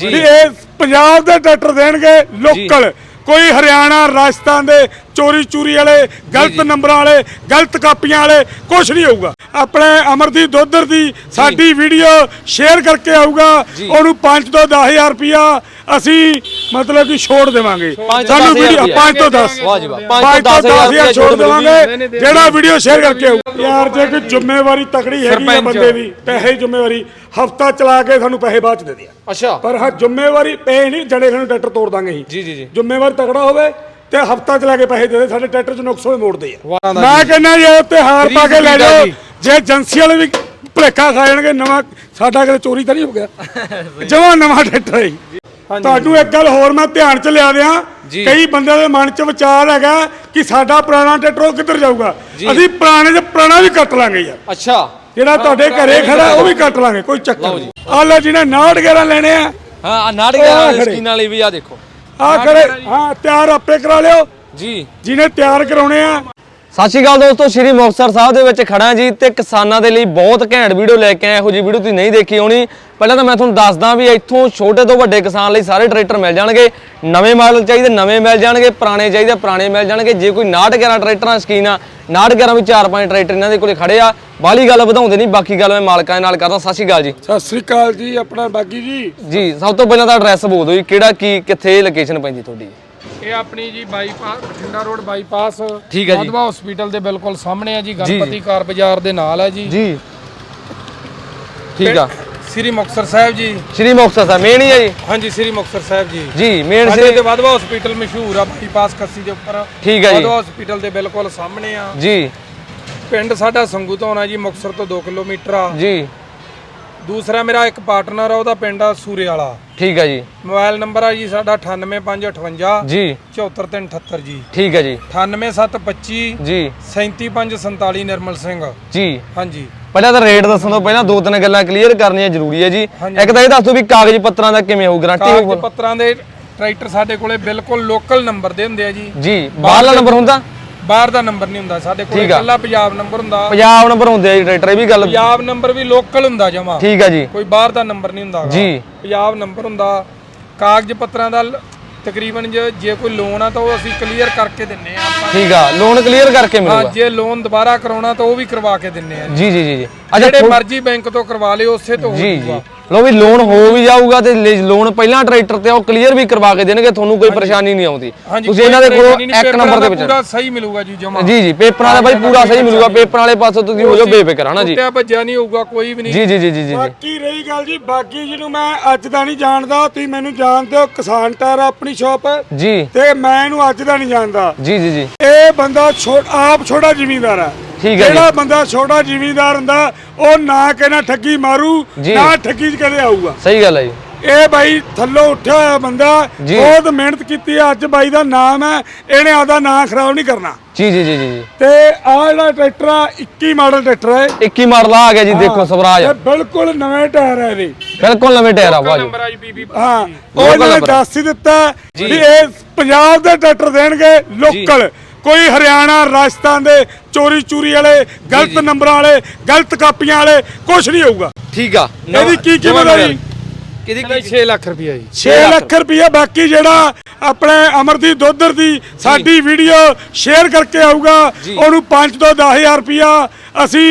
ਵੀ ਇਹ ਪੰਜਾਬ ਦੇ ਟਰੈਕਟਰ ਦੇਣਗੇ ਲੋਕਲ। ਕੋਈ ਹਰਿਆਣਾ ਰਾਜਸਥਾਨ ਦੇ ਚੋਰੀ ਚੂਰੀ ਵਾਲੇ ਗਲਤ ਨੰਬਰਾਂ ਵਾਲੇ ਗਲਤ ਕਾਪੀਆਂ ਵਾਲੇ ਕੁਝ ਨਹੀਂ ਹੋਊਗਾ। ਆਪਣੇ ਅਮਰਦੀਪ ਦੋਦਰ ਦੀ ਸਾਡੀ ਵੀਡੀਓ ਸ਼ੇਅਰ ਕਰਕੇ ਆਊਗਾ ਉਹਨੂੰ 5 ਤੋਂ 10000 ਰੁਪਿਆ ਅਸੀਂ ਮਤਲਬ ਕਿ ਛੋੜ ਦੇਵਾਂਗੇ। ਸਾਨੂੰ ਵੀਡੀਓ ਰੁਪਇਆ। 5 ਤੋਂ 10 ਵਾਹ ਜੀ ਵਾਹ, 5 ਤੋਂ 10000 ਛੋੜ ਦੇਵਾਂਗੇ। ਜਿਹੜਾ ਵੀਡੀਓ ਸ਼ੇਅਰ ਕਰਕੇ ਆਊਗਾ। ਯਾਰ ਜੇ ਕੋਈ ਜ਼ਿੰਮੇਵਾਰੀ ਤਕੜੀ ਹੈਗੀ ਸਰਪੰਚ। ਬੰਦੇ ਦੀ ਪੈਸੇ ਜ਼ਿੰਮੇਵਾਰੀ ਹਫਤਾ ਚਲਾ ਕੇ ਸਾਨੂੰ ਪੈਸੇ ਬਾਅਦ ਚ ਦੇ ਦਿਆ। ਅੱਛਾ। ਪਰ ਹਾਂ ਜ਼ਿੰਮੇਵਾਰੀ ਪਏ ਨਹੀਂ ਜੜੇ ਸਾਨੂੰ ਟਰੈਕਟਰ ਤੋੜ ਦਾਂਗੇ ਜੀ ਜੀ ਜੀ। ਜ਼ਿੰਮੇਵਾਰ ਤਕੜਾ ਹੋਵੇ ਤੇ ਹਫਤਾ ਚਲਾ ਕੇ ਪੈਸੇ ਦੇ ਦੇ ਸਾਡੇ ਟਰੈਕਟਰ ਚ ਨੁਕਸ ਹੋਏ ਮੋੜਦੇ ਆ। ਵਾਹ ਦਾ ਮੈਂ ਕਹਿੰਦਾ ਜੇ ਉੱਤੇ ਹਾਰ ਪਾ ਕੇ ਲੈ ਜਾਓ। ਜੀ। ਜੇ ਏਜੰਸੀ ਵਾਲੇ ਵੀ ਭੁਲੇਖਾ ਖਾ ਜਾਣਗੇ ਨਵਾਂ ਸਾਡਾ ਕਿਤੇ ਚੋਰੀ ਤਾਂ ਨਹੀਂ ਹੋ ਗਿਆ। ਜਮਾ ਨਵਾਂ ਟਰੈਕਟਰ ਹੈ ਜੀ। ਤੁਹਾਨੂੰ ਇੱਕ ਗੱਲ ਹੋਰ ਮੈਂ ਧਿਆਨ ਚ ਲਿਆ ਦਿਆਂ। ਜੀ। ਕਈ ਬੰਦਿਆਂ ਦੇ ਮਨ ਚ ਵਿਚਾਰ ਹੈਗਾ ਕਿ ਸਾਡਾ ਪੁਰਾਣਾ ਟਰੈਕਟਰ ਉਹ ਕਿੱਧਰ ਜਾਊਗਾ। ਅਸੀਂ ਪੁਰਾਣੇ ਚ ਪੁਰਾਣਾ ਵੀ ਕੱਟ ਲਾਂਗੇ ਯਾਰ। ਅੱਛਾ। ਜਿਹੜਾ ਤੁਹਾਡੇ ਘਰੇ ਖੜਾ ਉਹ ਵੀ ਕੱਟ ਲਾਂਗੇ ਕੋਈ ਚੱਕਰ ਨਹੀਂ। ਆ ਲਓ ਜਿਹਨੇ 69 11 ਲੈਣੇ ਆ। ਹਾਂ ਆ ਨਾਟਕ ਉਹ ਵਾਲੀ ਖੜੇ। ਸਕੀਨ ਵਾਲੀ ਵੀ ਆ ਦੇਖੋ। ਆ ਖੜੇ ਹਾਂ ਤਿਆਰ ਆਪੇ ਕਰਾ ਲਿਓ। ਜੀ। ਜਿਹਨੇ ਤਿਆਰ ਕਰਾਉਣੇ ਆ। ਸਤਿ ਸ਼੍ਰੀ ਅਕਾਲ ਦੋਸਤੋ ਸ਼੍ਰੀ ਮੁਕਤਸਰ ਸਾਹਿਬ ਦੇ ਵਿੱਚ ਖੜਾ ਜੀ ਤੇ ਕਿਸਾਨਾਂ ਦੇ ਲਈ ਬਹੁਤ ਘੈਂਟ ਵੀਡੀਓ ਲੈ ਕੇ ਆਏ ਇਹੋ ਜੀ ਵੀਡੀਓ ਤੁਸੀਂ ਨਹੀਂ ਦੇਖੀ ਹੋਣੀ। ਪਹਿਲਾਂ ਤਾਂ ਮੈਂ ਤੁਹਾਨੂੰ ਦੱਸਦਾ ਵੀ ਇੱਥੋਂ ਛੋਟੇ ਤੋਂ ਵੱਡੇ ਕਿਸਾਨ ਲਈ ਸਾਰੇ ਟਰੈਕਟਰ ਮਿਲ ਜਾਣਗੇ। ਨਵੇਂ ਮਾਡਲ ਚਾਹੀਦੇ ਨਵੇਂ ਮਿਲ ਜਾਣਗੇ। ਪੁਰਾਣੇ ਚਾਹੀਦੇ ਪੁਰਾਣੇ ਮਿਲ ਜਾਣਗੇ। ਜੇ ਕੋਈ 69 11 ਟਰੈਕਟਰਾਂ ਸਕੀਨ ਆ 69 11 ਵੀ 4-5 ਟਰੈਕਟਰ ਇਹਨਾਂ ਦੇ ਕੋਲੇ ਖੜੇ ਆ। ਬਾਹਲੀ ਗੱਲ ਵਧਾਉਂਦੇ ਨਹੀਂ ਬਾਕੀ ਗੱਲ ਮੈਂ ਮਾਲਕਾਂ ਦੇ ਨਾਲ ਕਰਦਾ। ਸਤਿ ਸ਼੍ਰੀ ਅਕਾਲ ਜੀ। ਸਤਿ ਸ੍ਰੀ ਅਕਾਲ ਜੀ ਆਪਣਾ ਬਾਗੀ ਜੀ। ਜੀ ਸਭ ਤੋਂ ਪਹਿਲਾਂ ਤਾਂ ਐਡਰੈਸ ਬੋਲ ਦਿਓ ਜੀ ਕਿਹੜਾ ਕੀ ਕਿੱਥੇ ਲੋਕੇਸ਼ਨ ਪੈਂਦੀ ਤੁਹਾਡੀ? ਇਹ ਆਪਣੀ ਜੀ ਬਾਈਪਾਸ ਬਠਿੰਡਾ ਰੋਡ ਬਾਈਪਾਸ ਠੀਕ ਹੈ ਜੀ। ਮਾਧਵਾ ਹਸਪੀਟਲ ਦੇ ਬਿਲਕੁਲ ਸਾਹਮਣੇ ਆ ਜੀ ਗਣਪਤੀ ਕਾਰ ਬਾਜ਼ਾਰ ਦੇ ਨਾਲ ਹੈ ਜੀ। ਜੀ। ਠੀਕ ਆ। ਸ੍ਰੀ ਮੁਕਤਸਰ ਸਾਹਿਬ ਜੀ। ਸ਼੍ਰੀ ਮੁਕਤਸਰ ਸਾਹਿਬ ਮੇਨ ਹੀ ਆ ਜੀ। ਹਾਂਜੀ ਸ੍ਰੀ ਮੁਕਤਸਰ ਸਾਹਿਬ ਜੀ। ਜੀ ਮੇਨ ਸਾਡੇ ਸ਼੍ਰੀ ਤੇ ਵਾਧਵਾ ਹਸਪੀਟਲ ਮਸ਼ਹੂਰ ਆ ਬਾਈਪਾਸ ਕੱਸੀ ਦੇ ਉੱਪਰ। ਠੀਕ ਹੈ ਜੀ। ਵਾਧਵਾ ਹਸਪੀਟਲ ਦੇ ਬਿਲਕੁਲ ਸਾਹਮਣੇ ਆ। ਜੀ। ਪਿੰਡ ਸਾਡਾ ਸੰਗੂ ਤੋਂ ਆ ਜੀ ਮੁਕਤਸਰ ਤੋਂ 2 ਕਿਲੋਮੀਟਰ ਆ। ਜੀ। ਦੂਸਰਾ ਮੇਰਾ ਇੱਕ ਪਾਰਟਨਰ ਆ ਉਹਦਾ ਪਿੰਡ ਆ ਸੂਰੇ ਵਾਲਾ ਠੀਕ ਹੈ ਜੀ। ਮੋਬਾਈਲ ਨੰਬਰ ਆ ਜੀ ਸਾਡਾ 98558 ਜੀ। 74378 ਜੀ। ਠੀਕ ਹੈ ਜੀ। 98725 ਜੀ। 37547 ਨਿਰਮਲ ਸਿੰਘ। ਜੀ। ਹਾਂਜੀ। ਪਹਿਲਾਂ ਤਾਂ ਰੇਟ ਦੱਸਣ ਤੋਂ ਪਹਿਲਾਂ ਦੋ ਤਿੰਨ ਗੱਲਾਂ ਕਲੀਅਰ ਕਰਨੀਆਂ ਜ਼ਰੂਰੀ ਹੈ ਜੀ। ਇੱਕ ਤਾਂ ਇਹ ਦੱਸ ਦਿਓ ਵੀ ਕਾਗਜ਼ ਪੱਤਰਾਂ ਦਾ ਕਿਵੇਂ ਹੋਊ ਗਾਰੰਟੀ ਕਾਗਜ਼ ਪੱਤਰਾਂ ਦੇ ਟਰੈਕਟਰ ਸਾਡੇ ਕੋਲੇ ਬਿਲਕੁਲ ਲੋਕਲ ਨੰਬਰ ਦੇ ਹੁੰਦੇ ਆ ਜੀ। ਜੀ ਬਾਹਰਲਾ ਨੰਬਰ ਹੁੰਦਾ? ਬਾਹਰ ਦਾ ਨੰਬਰ ਨਹੀਂ ਹੁੰਦਾ ਸਾਡੇ ਕੋਲੇ ਠੀਕ ਆ। ਇਕੱਲਾ ਪੰਜਾਬ ਨੰਬਰ ਹੁੰਦਾ। ਪੰਜਾਬ ਨੰਬਰ ਹੁੰਦੇ ਆ ਜੀ ਟਰੈਕਟਰ ਇਹ ਵੀ ਗੱਲ ਪੰਜਾਬ ਨੰਬਰ ਵੀ ਲੋਕਲ ਹੁੰਦਾ ਜਮਾ। ਠੀਕ ਹੈ ਜੀ। ਕੋਈ ਬਾਹਰ ਦਾ ਨੰਬਰ ਨਹੀਂ ਹੁੰਦਾ। ਜੀ। ਪੰਜਾਬ ਨੰਬਰ ਹੁੰਦਾ। ਕਾਗਜ਼ ਪੱਤਰਾਂ ਦਾ ਲ- ਤਕਰੀਬਨ ਜੇ ਜੇ ਕੋਈ ਲੋਨ ਆ ਤਾਂ ਉਹ ਅਸੀਂ ਕਲੀਅਰ ਕਰਕੇ ਦਿੰਨੇ ਆ ਠੀਕ ਆ ਲੋਨ ਕਲੀਅਰ ਕਰਕੇ ਹਾਂ ਮਿਲੂਗਾ ਜੇ ਲੋਨ ਦੁਬਾਰਾ ਕਰਾਉਣਾ ਤਾਂ ਉਹ ਵੀ ਕਰਵਾ ਕੇ ਦਿੰਨੇ ਆ ਜੀ ਜੀ ਜੀ। ਜਿਹੜੇ ਥੋ- ਮਰਜ਼ੀ ਬੈਂਕ ਤੋਂ ਕਰਵਾ ਲਿਓ ਉਸੇ ਤੋਂ ਹੋ ਜੀ ਜੀ। ਜਾਊਗਾ ਲੋ ਵੀ ਲੋਨ ਹੋ ਵੀ ਜਾਊਗਾ ਤੇ ਲੋਨ ਪਹਿਲਾਂ ਟਰੈਕਟਰ ਤੇ ਉਹ ਕਲੀਅਰ ਵੀ ਕਰਵਾ ਕੇ ਦੇਣਗੇ ਤੁਹਾਨੂੰ ਕੋਈ ਪਰੇਸ਼ਾਨੀ ਨਹੀਂ ਆਉਂਦੀ। ਤੁਸੀਂ ਇਹਨਾਂ ਦੇ ਕੋਲੋਂ ਇੱਕ ਨੰਬਰ ਦੇ ਵਿੱਚ ਪੂਰਾ ਸਹੀ ਮਿਲੂਗਾ ਜੀ ਜਮਾ। ਜੀ ਜੀ ਪੇਪਰਾਂ ਦਾ ਬਾਈ ਪੂਰਾ ਸਹੀ ਮਿਲੂਗਾ ਪੇਪਰਾਂ ਵਾਲੇ ਪਾਸੋਂ ਤੁਸੀਂ ਹੋ ਜਾਓ ਬੇਫਿਕਰ ਹਨਾ ਜੀ? ਟੁੱਟਿਆ ਭੱਜਿਆ ਨਹੀਂ ਹੋਊਗਾ ਕੋਈ ਵੀ ਨਹੀਂ। ਜੀ ਜੀ ਜੀ ਜੀ ਜੀ ਬਾਕੀ ਰਹੀ ਗੱਲ ਜੀ ਬਾਕੀ ਜਿਹਨੂੰ ਮੈਂ ਅੱਜ ਦਾ ਨਹੀਂ ਜਾਣਦਾ ਤੁਸੀਂ ਮੈਨੂੰ ਜਾਣਦੇ ਹੋ ਕਿਸਾਨ ਟਾਇਰ ਆਪਣੀ ਸ਼ਾਪ। ਜੀ। ਤੇ ਮੈਂ ਇਹਨੂੰ ਅੱਜ ਦਾ ਨਹੀਂ ਜਾਣਦਾ। ਜੀ ਜੀ ਜੀ। ਇਹ ਬੰਦਾ ਛੋ- ਆਪ ਛੋਟਾ ਜ਼ਿਮੀਂਦਾਰ ਹੈ ਠੀਕ ਹੈ ਜਿਹੜਾ ਬੰਦਾ ਛੋਟਾ ਜ਼ਿਮੀਂਦਾਰ ਹੁੰਦਾ ਉਹ ਨਾ ਕਿਹਨਾਂ ਠੱਗੀ ਮਾਰੂ ਜੀ। ਨਾ ਠੱਗੀ 'ਚ ਕਦੇ ਆਊਗਾ। ਸਹੀ ਗੱਲ ਹੈ ਜੀ। ਇਹ ਬਾਈ ਥੱਲੋਂ ਉੱਠਿਆ ਹੋਇਆ ਬੰਦਾ ਜੀ। ਬਹੁਤ ਮਿਹਨਤ ਕੀਤੀ ਹੈ ਅੱਜ ਬਾਈ ਦਾ ਨਾਮ ਹੈ ਇਹਨੇ ਆਪਦਾ ਨਾਮ ਖਰਾਬ ਨਹੀਂ ਕਰਨਾ। ਜੀ ਜੀ ਜੀ ਜੀ ਜੀ। ਤੇ ਆਹ ਜਿਹੜਾ ਟਰੈਕਟਰ ਆ 21 ਮਾਡਲ ਟਰੈਕਟਰ ਹੈ। 21 ਮਾਡਲ ਆ ਗਿਆ ਜੀ ਦੇਖੋ ਸਵਰਾਜ। ਇਹ ਬਿਲਕੁਲ ਨਵੇਂ ਟਾਇਰ ਹੈ ਇਹਦੇ। ਬਿਲਕੁਲ ਨਵੇਂ ਟਾਇਰ ਆ ਵਾਹ ਜੀ। ਨੰਬਰ ਆ ਜੀ ਬੀਬੀ। ਹਾਂ ਉਹ ਇਹਨਾਂ ਨੇ ਨੰਬਰ। ਦੱਸ ਹੀ ਦਿੱਤਾ ਵੀ ਇਹ ਪੰਜਾਬ ਦੇ ਟਰੈਕਟਰ ਦੇਣਗੇ ਲੋਕਲ। ਕੋਈ ਹਰਿਆਣਾ ਰਾਜਸਥਾਨ ਦੇ ਚੋਰੀ ਚੂਰੀ ਵਾਲੇ ਗਲਤ ਨੰਬਰਾਂ ਵਾਲੇ ਗਲਤ ਕਾਪੀਆਂ ਵਾਲੇ ਕੁਝ ਨਹੀਂ ਹੋਊਗਾ। ਠੀਕ ਆ। ਇਹਦੀ ਕੀ ਕੀਮਤ ਹੈ ਜੀ ਕਿਹਦੀ ਇਹਦਾ 6 ਲੱਖ ਰੁਪਇਆ ਜੀ। 6 ਲੱਖ ਰੁਪਏ ਬਾਕੀ ਜਿਹੜਾ ਆਪਣੇ ਅਮਰਦੀਪ ਦੋਦਰ ਦੀ ਸਾਡੀ ਵੀਡੀਓ ਸ਼ੇਅਰ ਕਰਕੇ ਆਊਗਾ ਉਹਨੂੰ 5 ਤੋਂ 10000 ਰੁਪਿਆ ਅਸੀਂ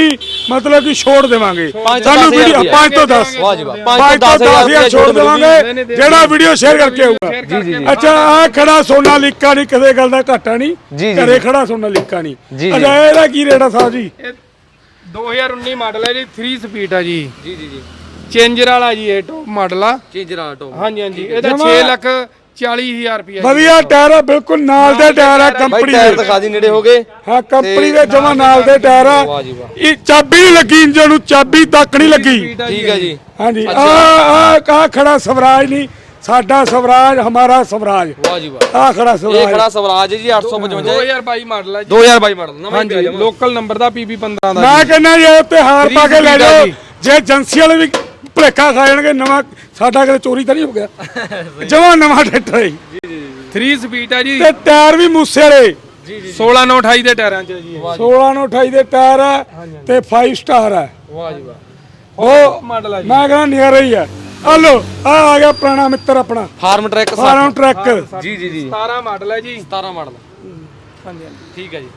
ਮਤਲਬ ਕਿ ਛੋੜ ਦੇਵਾਂਗੇ। ਪੰਜ ਤੋਂ ਸਾਨੂੰ ਦਸ। ਹਜ਼ਾਰ ਵੀਡੀਓ ਰੁਪਇਆ। 5 ਤੋਂ 10 ਵਾਹ ਜੀ ਵਾਹ 5 ਤੋਂ 10000 ਛੋੜ ਦੇਵਾਂਗੇ ਜਿਹੜਾ ਵੀਡੀਓ ਸ਼ੇਅਰ ਕਰਕੇ ਆਊਗਾ। ਜੀ ਜੀ ਅੱਛਾ ਆ ਖੜਾ ਸੋਨਾ ਲੀਕਾ ਨਹੀਂ ਕਿਸੇ ਗੱਲ ਦਾ ਘਾਟਾ ਨਹੀਂ। ਜੀ, ਜੀ, ਘਰੇ ਖੜਾ ਸੋਨਾ ਲੀਕਾ ਨਹੀਂ। ਜੀ, ਅੱਛਾ ਇਹਦਾ ਕੀ ਰੇਟ ਆ ਸਾਹਿਬ ਜੀ? ਇਹ 2019 ਮਾਡਲ ਹੈ ਜੀ 3 ਸਪੀਡ ਆ ਜੀ। ਜੀ ਜੀ ਜੀ। ਚੇਂਜਰ ਵਾਲਾ ਜੀ ਇਹ ਟੌਪ ਮਾਡਲ ਆ। ਚੀਜ਼ਰਾ ਟੋ ਹਾਂਜੀ ਹਾਂਜੀ। ਇਹਦਾ ਜਮਾਂ- 6 ਲੱਖ 40000 ਰੁਪਇਆ ਜੀ। ਵਧੀਆ ਟਾਇਰ ਆ ਬਿਲਕੁਲ ਨਾਲ ਦੇ ਟਾਇਰ ਆ ਬਾਈ ਕੰਪਨੀ ਟਾਇਰ ਦੇ। ਦਿਖਾ ਦੀ ਨੇੜੇ ਹੋ ਗਏ। ਹਾਂ ਕੰਪਨੀ ਦੇ ਜਮਾ ਨਾਲ ਦੇ ਟਾਇਰ ਆ। ਵਾਹ ਜੀ ਵਾਹ। ਇਹ ਚਾਬੀ ਨਹੀਂ ਲੱਗੀ ਇੰਜਨ ਨੂੰ ਚਾਬੀ ਤੱਕ ਨਹੀਂ ਲੱਗੀ। ਠੀਕ ਹੈ ਜੀ। ਹਾਂਜੀ। ਆ ਆ ਕਾ ਖੜਾ ਸਵਰਾਜ ਨਹੀਂ ਸਾਡਾ ਸਵਰਾਜ ਹਮਾਰਾ ਸਵਰਾਜ। ਵਾਹ ਜੀ ਵਾਹ। ਆ ਖੜਾ ਇਹ ਸਵਰਾਜ ਖੜਾ ਸਵਰਾਜ। ਜੀ 855 2022 ਮਾਡਲ ਆ ਜੀ। 2022 ਮਾਡਲ ਨਵਾਂ ਹਾਂਜੀ ਲੋਕਲ ਨੰਬਰ ਦਾ PB 15 ਦਾ ਮੈਂ ਕਹਿੰਦਾ ਜੇ ਉੱਤੇ ਹਾਰ ਪਾ ਕੇ ਲੈ ਆ ਜਾਓ। ਜੀ। ਜੇ ਏਜੰਸੀ ਵਾਲੇ ਵੀ ਭੁਲੇਖਾ ਖਾ ਜਾਣਗੇ ਨਵਾਂ ਸਾਡਾ ਕਿਤੇ ਚੋਰੀ ਤਾਂ ਨਹੀਂ ਹੋ ਗਿਆ। ਜਮਾ ਨਵਾਂ ਟਰੈਕਟਰ ਹੈ ਜੀ। 3 ਸਪੀਡ ਆ ਜੀ। ਤੇ ਟਾਇਰ ਵੀ ਮੂਸੇ ਵਾਲੇ। 16 9 28 ਦੇ ਟਾਇਰਾਂ 'ਚ ਜੀ ਇਹ। 16 ਨੂੰ 28 ਦੇ ਟਾਇਰ ਆ ਤੇ 5 ਸਟਾਰ ਆ ਵਾਹ ਜੀ ਵਾਹ। ਉਹ ਮਾਡਲ ਆ ਜੀ। ਮੈਂ ਕਹਿੰਦਾ ਨਿਆਰਾ ਹੀ ਆ ਆ ਲੋ ਆ ਆ ਗਿਆ ਪੁਰਾਣਾ ਮਿੱਤਰ ਆਪਣਾ। ਫਾਰਮ ਟਰੈਕ ਫਾਰਮ ਟਰੱਕ ਜੀ ਜੀ ਜੀ। 17 ਮਾਡਲ ਹੈ ਜੀ। 17 ਮਾਡਲ ਹਾਂਜੀ ਹਾਂਜੀ। ਠੀਕ ਹੈ ਜੀ।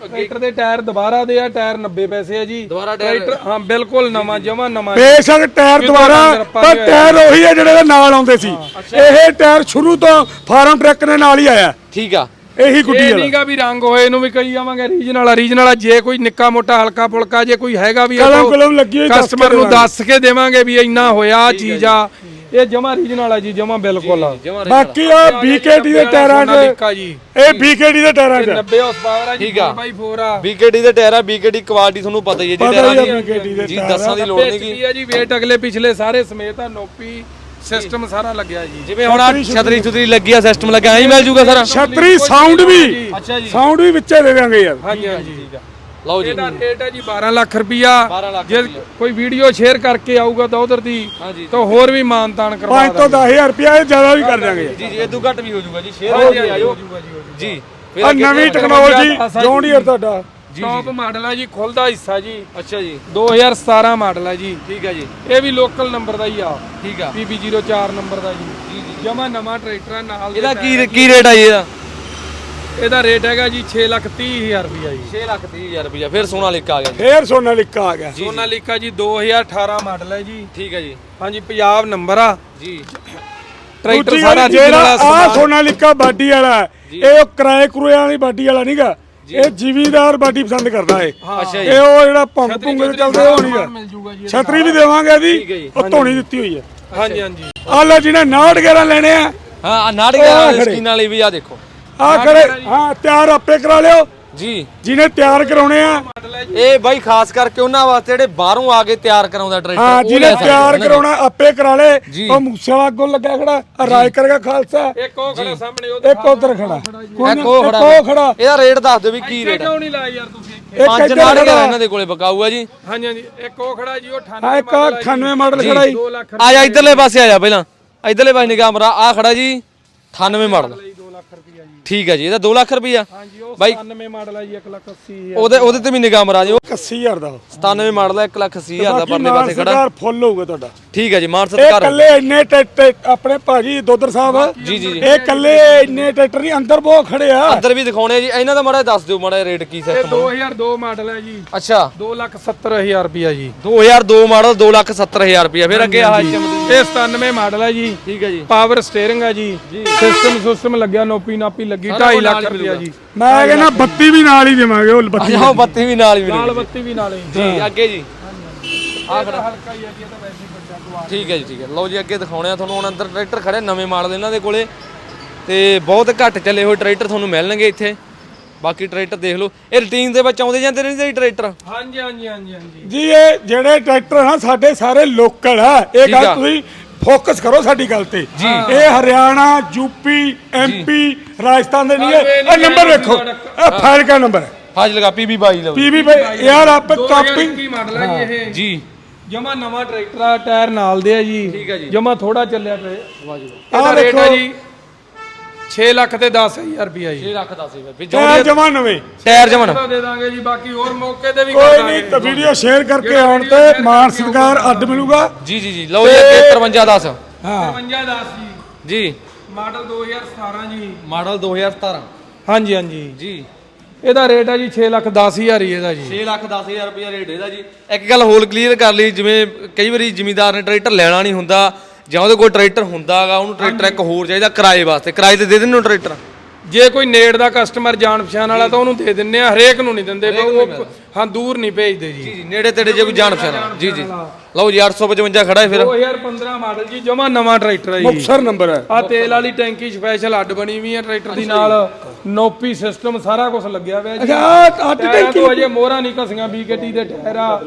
ਟਰੈਕਟਰ ਦੇ ਟਾਇਰ ਦੁਬਾਰਾ ਦੇ ਆ ਟਾਇਰ 90 ਪੈਸੇ ਆ ਜੀ। ਦੁਬਾਰਾ ਟਾਇਰ ਟਰੈਕਟਰ ਹਾਂ ਬਿਲਕੁਲ ਨਵਾਂ ਜਮਾ ਨਵਾਂ। ਬੇਸ਼ੱਕ ਟਾਇਰ ਦੁਬਾਰਾ ਪਰ ਟਾਇਰ ਉਹੀ ਹੈ ਜਿਹੜੇ ਦੇ ਨਾਲ ਆਉਂਦੇ ਸੀ। ਇਹ ਟਾਇਰ ਸ਼ੁਰੂ ਤੋਂ ਫਾਰਮ ਟਰੱਕ ਦੇ ਨਾਲ ਹੀ ਆਇਆ। ਠੀਕ ਆ। ਇਹੀ ਗੁੱਡੀ ਇਹ ਵਾਲਾ। ਨਹੀਂਗਾ ਵੀ ਰੰਗ ਹੋਏ ਇਹਨੂੰ ਵੀ ਕਹੀ ਜਾਵਾਂਗੇ ਰੀਜਨਲ ਆ ਰੀਜਨਲ ਆ। ਜੇ ਕੋਈ ਨਿੱਕਾ ਮੋਟਾ ਹਲਕਾ ਫੁਲਕਾ ਜੇ ਕੋਈ ਹੈਗਾ ਵੀ ਕਲਮ ਕਲਮ ਲੱਗੀ ਹੋਈ ਦੱਸ ਕੇ ਕਸਟਮਰ ਨੂੰ ਦੇਵਾਂਗੇ। ਦੱਸ ਕੇ ਦੇਵਾਂਗੇ ਵੀ ਇੰਨਾ ਹੋਇਆ ਚੀਜ਼ ਆ। ਇਹ ਜਮਾ ਰੀਜਨਲ ਆ ਜੀ ਜਮਾ ਬਿਲਕੁਲ ਆ। ਜਮਾ ਬਾਕੀ ਆ ਬੀਕੇਟੀ ਦੇ ਟਾਇਰਾਂ 'ਚ ਜੀ। ਇਹ ਬੀਕੇਟੀ ਦੇ ਟਾਇਰਾਂ 'ਚ। 90 ਹਾਰਸ ਪਾਵਰ ਆ ਜੀ ਠੀਕ ਆ। 4x4 ਆ। ਬੀਕੇਡੀ ਦੇ ਟਾਇਰ ਆ ਬੀਕੇਡੀ ਕੁਆਲਿਟੀ ਤੁਹਾਨੂੰ ਪਤਾ ਹੀ ਹੈ ਜੀ ਪਤਾ ਟਾਇਰਾਂ ਹੀ ਆ ਦੀ। BKT ਦੇ ਜੀ ਟਾਇਰ। ਦੱਸਾਂ ਦੀ ਲੋੜ ਨਹੀਂ ਕੀ ਆ ਜੀ ਵੇਟ ਅਗਲੇ ਪਿਛਲੇ ਸਾਰੇ ਸਮੇਤ ਆ ਨੋਪੀ ਸਿਸਟਮ ਸਾਰਾ ਲੱਗਿਆ ਜੀ। ਜਿਵੇਂ ਹੁਣ ਆਹ ਛਤਰੀ ਛਤਰੀ। ਲੱਗੀ ਆ ਸਿਸਟਮ ਲੱਗਿਆ ਐਂ ਹੀ ਮਿਲ ਜੂਗਾ ਸਰ। ਛਤਰੀ ਸਾਊਂਡ ਵੀ। ਅੱਛਾ ਜੀ। ਸਾਊਂਡ ਵੀ ਵਿੱਚੇ ਦੇ ਦੇਵਾਂਗੇ ਯਾਰ। ਹਾਂਜੀ ਹਾਂਜੀ। ਲਓ ਜੀ। ਇਹਦਾ ਰੇਟ ਹੈ ਜੀ 12 ਲੱਖ ਰੁਪਿਆ 12 ਲੱਖ ਜੇ ਕੋਈ ਵੀਡੀਓ ਸ਼ੇਅਰ ਕਰਕੇ ਆਊਗਾ ਤਾਂ ਉਧਰ ਦੀ ਤਾਂ ਹੋਰ ਵੀ ਮਾਨਤਾਨ ਕਰਵਾ 5 ਤੋਂ 10000 ਰੁਪਿਆ ਇਹ ਜ਼ਿਆਦਾ ਵੀ ਕਰ ਦਾਂਗੇ ਜੀ ਜੀ ਇਦੋਂ ਘੱਟ ਵੀ ਹੋ ਜੂਗਾ ਜੀ। ਸ਼ੇਅਰ ਹੋ ਆਇਓ ਜੀ ਫਿਰ ਆ ਨਵੀਂ ਟੈਕਨੋਲੋਜੀ ਜੌਂਡੀਅਰ ਤੁਹਾਡਾ। ਟੌਪ ਮਾਡਲ ਹੈ ਜੀ ਖੁੱਲਦਾ ਹਿੱਸਾ ਜੀ। ਅੱਛਾ ਜੀ। 2017 ਮਾਡਲ ਹੈ ਜੀ। ਠੀਕ ਹੈ ਜੀ। ਇਹ ਵੀ ਲੋਕਲ ਨੰਬਰ ਦਾ ਹੀ ਆ। ਠੀਕ ਆ। PB04 ਨੰਬਰ ਦਾ ਜੀ। ਜਮਾ ਨਵਾਂ ਟਰੈਕਟਰ ਨਾਲ ਇਹਦਾ ਕੀ ਕੀ ਰੇਟ ਆ ਜੀ ਇਹਦਾ? ਇਹਦਾ ਰੇਟ ਹੈਗਾ ਜੀ 6 ਲੱਖ 30 ਹਜ਼ਾਰ ਰੁਪਿਆ ਜੀ। 6 ਲੱਖ 30 ਹਜ਼ਾਰ ਰੁਪਇਆ ਫਿਰ ਸੋਨਾ ਲਿਖ ਆ ਗਿਆ ਜੀ। ਫੇਰ ਸੋਨਾਲੀਕਾ ਆ ਗਿਆ। ਸੋਨਾਲੀਕਾ ਜੀ 2018 ਮਾਡਲ ਹੈ ਜੀ। ਠੀਕ ਹੈ ਜੀ। ਹਾਂਜੀ ਪੰਜਾਬ ਨੰਬਰ ਆ। ਜੀ। ਟਰੈਕਟਰ ਸਾਰਾ ਜਿਹੜਾ ਆ ਸੋਨਾਲੀਕਾ ਬਾਡੀ ਵਾਲਾ ਇਹ ਉਹ ਕਿਰਾਏ ਕਰੂਏ ਵਾਲੀ ਬਾਡੀ ਵਾਲਾ ਨਹੀਂਗਾ ਇਹ ਜ਼ਿਮੀਦਾਰ ਬਾਡੀ ਪਸੰਦ ਕਰਦਾ ਏ ਅੱਛਾ ਜੀ। ਇਹ ਉਹ ਜਿਹੜਾ ਭੁੰਗ ਦੇ ਚੱਲਦੇ ਉਹ ਨਹੀਂਗਾ ਮਿਲ ਜੂਗਾ ਜੀ ਛਤਰੀ ਵੀ ਦੇਵਾਂਗੇ ਇਹਦੀ ਜੀ। ਉਹ ਧੋਣੀ ਦਿੱਤੀ ਹੋਈ ਹੈ। ਹਾਂਜੀ ਹਾਂਜੀ। ਆ ਲੈ ਜਿਹਨੇ 69 11 ਲੈਣੇ ਆ। ਹਾਂ ਆ ਨਾਟਕ ਉਹ ਖੜੇ। ਸਕੀਨ ਵਾਲੀ ਵੀ ਆ ਦੇਖੋ। ਆ ਖੜੇ। ਹਾਂ ਤਿਆਰ ਆਪੇ ਕਰਾ ਲਿਓ। ਜੀ। ਜਿਹਨੇ ਤਿਆਰ ਕਰਾਉਣੇ ਆ। ਇਹ ਬਾਈ ਖਾਸ ਕਰਕੇ ਉਹਨਾਂ ਵਾਸਤੇ ਜਿਹੜੇ ਬਾਹਰੋਂ ਆ ਕੇ ਤਿਆਰ ਕਰਾਉਂਦਾ ਟਰੈਕਟਰ ਹਾਂ ਜਿਹਨੇ ਤਿਆਰ। ਕਰਾਉਣਾ ਆਪੇ ਕਰਾ ਲੇ। ਉਹ ਮੂਸੇ ਵਾਲਾ ਅੱਗੋਂ ਲੱਗਾ ਖੜਾ ਆ ਰਾਜ ਕਰੇਗਾ ਖਾਲਸਾ। ਇੱਕ ਉਹ ਖੜਾ ਸਾਹਮਣੇ ਉਹਦੇ ਇੱਕ ਉਧਰ ਖੜਾ। ਕੋਈ ਇੱਕ ਉਹ ਇੱਕ ਖੜਾ ਉਹ ਖੜਾ। ਇਹਦਾ ਰੇਟ ਦੱਸ ਦਿਓ ਵੀ ਕੀ ਰੇਟ ਕਿਉਂ ਨਹੀਂ ਲਾਇਆ ਯਾਰ ਤੁਸੀਂ? ਇੱਥੇ ਇੱਕ ਪੰਜ ਖੜਾ। ਇਹਨਾਂ ਦੇ ਕੋਲੇ ਬਕਾਊ ਆ ਜੀ। ਹਾਂਜੀ ਹਾਂਜੀ ਇੱਕ ਉਹ ਖੜਾ ਜੀ ਉਹ 98 ਹਾਂ ਇੱਕ ਆਹ 98 ਮਾਡਲ ਖੜਾ ਹੀ 2 ਲੱਖ ਆ ਜਾ ਇਧਰਲੇ ਪਾਸੇ ਆ ਜਾ ਪਹਿਲਾਂ। ਇਧਰਲੇ ਪਾਸੇ ਨਿਗਾਹ ਮਰਾ ਆ ਖੜਾ ਜੀ 98 ਮਾਡਲ ਲਈ 2 ਲੱਖ ਰੁਪਿਆ ਜੀ ਠੀਕ ਹੈ ਜੀ ਇਹਦਾ 2 ਲੱਖ ਰੁਪਈਆ। ਹਾਂਜੀ ਉਹ ਬਾਈ- 97 ਮਾਡਲ ਆ ਜੀ 1 ਲੱਖ 80 ਉਹਦੇ ਉਹਦੇ ਤੇ ਵੀ ਨਿਗਾਹ ਮਰਾ ਜੀ 80000 ਦਾ। 97 ਮਾਡਲ ਦਾ 1 ਲੱਖ 80 ਹਜ਼ਾਰ ਦਾ ਪਰਲੇ ਪਾਸੇ ਖੜਾ। ਸਰਕਾਰ ਫੁੱਲ ਹੋਊਗਾ ਤੁਹਾਡਾ। ਠੀਕ ਹੈ ਜੀ ਮਾਨ ਇਹ ਸਤਕਾਰ ਕੱਲੇ ਇੰਨੇ ਟਰੈਕਟਰ ਆਪਣੇ ਭਾਜੀ ਦੋਦਰ ਸਾਹਿਬ। ਜੀ ਜੀ ਜੀ। ਇਹ ਕੱਲੇ ਇੰਨੇ ਟਰੈਕਟਰ ਨਹੀਂ ਅੰਦਰ ਬਹੁਤ ਖੜੇ ਆ। ਅੰਦਰ ਵੀ ਦਿਖਾਉਣੇ ਆ ਜੀ ਇਹਨਾਂ ਦਾ ਮਾੜਾ ਜਿਹਾ ਦੱਸ ਦਿਓ ਮਾੜਾ ਜਿਹਾ ਰੇਟ ਕੀ ਇਹ ਸਿਸਟਮ 2002 ਮਾਡਲ ਹੈ ਜੀ। ਅੱਛਾ। 2 ਲੱਖ 70 ਹਜ਼ਾਰ ਰੁਪਿਆ ਜੀ। 2002 ਮਾਡਲ 2 ਲੱਖ 70 ਹਜ਼ਾਰ ਰੁਪਈਆ ਫਿਰ ਅੱਗੇ ਆਹ ਚਮੜੀ ਇਹ 97 ਮਾਡਲ ਹੈ ਜੀ। ਠੀਕ ਹੈ ਜੀ। ਪਾਵਰ ਸਟੀਅਰਿੰਗ ਹੈ ਜੀ। ਸਿਸਟਮ ਸਿਸਟਮ ਲੱਗਿਆ ਨੋਪੀ ਨਾਪੀ ਲੱਗੀ 2.5 ਲੱਖ ਰੁਪਿਆ ਜੀ। ਮੈਂ ਕਹਿੰਦਾ ਬੱਤੀ ਵੀ ਨਾਲ ਹੀ ਦੇਵਾਂਗੇ ਉਹ ਬੱਤੀ ਆਹ ਬੱਤੀ ਵੀ ਨਾਲ ਹੀ ਨਾਲ ਮਿਲੇਗੀ ਬੱਤੀ ਵੀ ਨਾਲੇ ਜੀ ਅੱਗੇ ਜੀ। ਆ ਫਿਰ ਹਲਕਾ ਹੀ ਹੈ ਜੀ ਇਹ ਤਾਂ ਵੈਸੇ ਹੀ ਠੀਕ ਹੈ ਜੀ ਠੀਕ ਹੈ। ਲਓ ਜੀ ਅੱਗੇ ਦਿਖਾਉਣੇ ਆ ਤੁਹਾਨੂੰ। ਹੁਣ ਅੰਦਰ ਟਰੈਕਟਰ ਖੜੇ ਨਵੇਂ ਮਾਡਲ ਇਹਨਾਂ ਦੇ ਕੋਲੇ। ਤੇ ਬਹੁਤ ਘੱਟ ਚੱਲੇ ਹੋਏ ਟਰੈਕਟਰ ਤੁਹਾਨੂੰ ਮਿਲਣਗੇ ਇੱਥੇ। ਬਾਕੀ ਟਰੈਕਟਰ ਦੇਖ ਲਓ। ਇਹ ਰੂਟੀਨ ਦੇ ਵਿੱਚ ਆਉਂਦੇ ਜਾਂਦੇ ਰਹਿੰਦੇ ਜੀ ਟਰੈਕਟਰ? ਹਾਂਜੀ ਹਾਂਜੀ ਹਾਂਜੀ ਹਾਂਜੀ। ਜੀ ਇਹ ਜਿਹੜੇ ਟਰੈਕਟਰ ਆ ਸਾਡੇ ਸਾਰੇ ਲੋਕਲ ਆ। ਇਹ ਗੱਲ। ਤੁਸੀਂ ਫੋਕਸ ਕਰੋ ਸਾਡੀ ਗੱਲ ਤੇ। ਇਹ ਹਰਿਆਣਾ ਯੂਪੀ ਐਮਪੀ ਰਾਜਸਥਾਨ ਦੇ ਨਹੀਂ ਇਹ ਨੰਬਰ ਵੇਖੋ। ਇਹ ਫਾਈਲ ਦਾ ਨੰਬਰ ਹੈ। ਫਾਜ਼ਿਲਕਾ ਪੀਬੀ 22 ਲਓ। ਪੀਵੀ ਭਾਈ ਯਾਰ ਆਪੇ ਕਾਪੀ 2021 ਮਾਡਲ ਹੈ ਜੀ ਇਹ। ਜੀ। ਜਮਾ ਨਵਾਂ ਟਰੈਕਟਰ ਆ ਟਾਇਰ ਨਾਲ ਦੇ ਆ ਜੀ। ਠੀਕ ਹੈ ਜੀ। ਜਮਾ ਥੋੜਾ ਚੱਲਿਆ ਪਿਆ। ਵਾਜਬ ਇਹਦਾ ਰੇਟ ਹੈ। ਜੀ 6 ਲੱਖ ਤੇ 10000 ਰੁਪਿਆ ਜੀ। 6 ਲੱਖ ਦਾ ਸੀ ਵੀ ਟਾਇਰ ਜਮਾ ਨਵੇਂ। ਟਾਇਰ ਜਮਨ ਤਾਂ ਦੇ ਦਾਂਗੇ ਜੀ ਬਾਕੀ ਹੋਰ ਮੌਕੇ ਤੇ ਵੀ ਕਰ ਕੋਈ ਦਾਂਗੇ ਨਹੀਂ ਤਾਂ ਵੀਡੀਓ ਸ਼ੇਅਰ ਕਰਕੇ ਆਉਣ ਤੇ ਮਾਨ ਸਰਕਾਰ ਅੱਡ ਮਿਲੂਗਾ। ਜੀ ਜੀ ਜੀ। ਲਓ ਜੀ ਅੱਗੇ 53 10 ਹਾਂ। 55 10 ਜੀ। ਜੀ। ਮਾਡਲ 2017 ਜੀ। ਮਾਡਲ 2017 ਹਾਂਜੀ ਹਾਂਜੀ। ਜੀ। ਇਹਦਾ ਰੇਟ ਹੈ ਜੀ 6 ਲੱਖ 10000 ਹੀ ਇਹਦਾ ਜੀ। 6 ਲੱਖ 10000 ਰੁਪਏ ਰੇਟ ਇਹਦਾ ਜੀ। ਇੱਕ ਗੱਲ ਹੋਰ ਕਲੀਅਰ ਕਰ ਲਈ ਜਿਵੇਂ ਕਈ ਵਾਰੀ ਜ਼ਿਮੀਦਾਰ ਨੇ ਟਰੈਕਟਰ ਲੈਣਾ ਨਹੀਂ ਹੁੰਦਾ ਜਾਂ ਉਹਦੇ ਕੋਲ ਟਰੈਕਟਰ ਹੁੰਦਾਗਾ ਉਹਨੂੰ ਟਰੈਕਟਰ ਇੱਕ ਹੋਰ ਚਾਹੀਦਾ ਕਿਰਾਏ ਵਾਸਤੇ। ਕਿਰਾਏ ਤੇ ਦੇ ਦਿੰਦੇ ਹੋ ਟਰੈਕਟਰ? ਜੇ ਕੋਈ ਨੇੜ ਦਾ ਕਸਟਮਰ ਜਾਣ ਪਛਾਣ ਵਾਲਾ ਤਾਂ ਉਹਨੂੰ ਦੇ ਦਿੰਨੇ ਆ ਹਰੇਕ ਨੂੰ ਨਹੀਂ ਦਿੰਦੇ ਉਹ ਹਾਂ ਦੂਰ ਨਹੀਂ ਭੇਜਦੇ ਜੀ। ਜੀ ਜੀ ਨੇੜੇ ਤੇੜੇ ਜੇ ਕੋਈ ਜਾਣ ਪਛਾਣ ਜੀ ਜੀ। ਲਓ ਜੀ 855 ਖੜਾ ਹੈ ਫਿਰ। 2015 ਮਾਡਲ ਜੀ ਜਮਾ ਨਵਾਂ ਟਰੈਕਟਰ ਹੈ ਜੀ। ਮੁਕਸਰ ਨੰਬਰ ਹੈ। ਆ ਤੇਲ ਵਾਲੀ ਟੈਂਕੀ ਸਪੈਸ਼ਲ ਅੱਡ ਬਣੀ ਹੋਈ ਹੈ ਟਰੈਕਟਰ ਦੀ ਨਾਲ। ਨੋਪੀ ਸਿਸਟਮ ਸਾਰਾ ਕੁਝ ਲੱਗਿਆ ਹੋਇਆ ਜੀ। ਅੱਛਾ ਆਹ ਟਾਇਰਾਂ ਟੈਂਕੀ ਤੋਂ ਅਜੇ ਮੋਹਰਾਂ ਨਹੀਂ ਘਸੀਆਂ ਬੀਕੇਟੀ ਦੇ ਟਾਇਰ ਆ।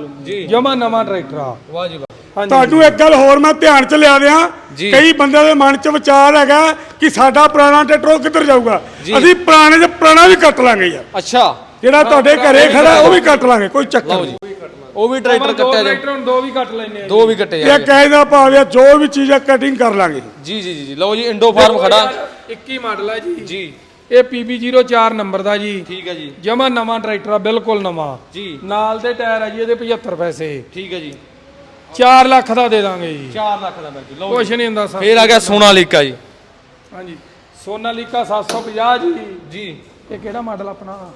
ਜਮਾ ਨਵਾਂ ਟਰੈਕਟਰ ਆ। ਵਾਹ ਜੀ ਵਾਹ। ਹਾਂਜੀ। ਤੁਹਾਨੂੰ ਇੱਕ ਗੱਲ ਹੋਰ ਮੈਂ ਧਿਆਨ ਚ ਲਿਆ ਦਿਆਂ। ਜੀ। ਕਈ ਬੰਦਿਆਂ ਦੇ ਮਨ ਚ ਵਿਚਾਰ ਹੈਗਾ ਕਿ ਸਾਡਾ ਪੁਰਾਣਾ ਟਰੈਕਟਰ ਉਹ ਕਿੱਧਰ ਜਾਊਗਾ। ਅਸੀਂ ਪੁਰਾਣੇ ਚ ਪੁਰਾਣਾ ਵੀ ਕੱਟ ਲਾਂਗੇ ਯਾਰ। ਅੱਛਾ। ਜਿਹੜਾ ਤੁਹਾਡੇ ਘਰੇ ਖੜਾ ਉਹ ਵੀ ਕੱਟ ਲਾਂਗੇ ਕੋਈ ਚੱਕਰ ਲਓ ਨਹੀਂ। ਜੀ ਉਹ ਵੀ ਟਰੈਕਟਰ ਦੋ ਕੱਟਿਆ ਜਾ ਟਰੈਕਟਰ ਹੁਣ ਦੋ ਵੀ ਕੱਟ ਲੈਨੇ ਆ ਦੋ ਵੀ ਕੱਟੇ ਇਹ ਜਾਣਗੇ ਕਹਿਦਾ ਭਾਵੇਂ ਜੋ ਵੀ ਚੀਜ਼ ਹੈ ਕਟਿੰਗ ਕਰ ਲਾਂਗੇ। ਜੀ ਜੀ ਜੀ ਜੀ। ਲਓ ਜੀ ਇੰਡੋ ਫਾਰਮ ਖੜਾ। 21 ਮਾਡਲ ਹੈ ਜੀ। ਜੀ। ਇਹ PB04 ਨੰਬਰ ਦਾ ਜੀ। ਠੀਕ ਹੈ ਜੀ। ਜਮਾ ਨਵਾਂ ਟਰੈਕਟਰ ਆ ਬਿਲਕੁਲ ਨਵਾਂ। ਜੀ। ਨਾਲ ਦੇ ਟਾਇਰ ਆ ਜੀ ਇਹਦੇ 75 ਪੈਸੇ। ਠੀਕ ਹੈ ਜੀ। 4 ਲੱਖ ਦਾ ਦੇ ਦਾਂਗੇ ਜੀ। 4 ਲੱਖ ਦਾ ਜੂ ਕੁਛ ਨਹੀਂ ਹੁੰਦਾ ਸਰ। ਫੇਰ ਆ ਗਿਆ ਸੋਨਾਲੀਕਾ ਜੀ। ਹਾਂਜੀ। ਸੋਨਾਲੀਕਾ 750 ਜੀ। ਜੀ। ਇਹ ਕਿਹੜਾ ਮਾਡਲ ਆਪਣਾ?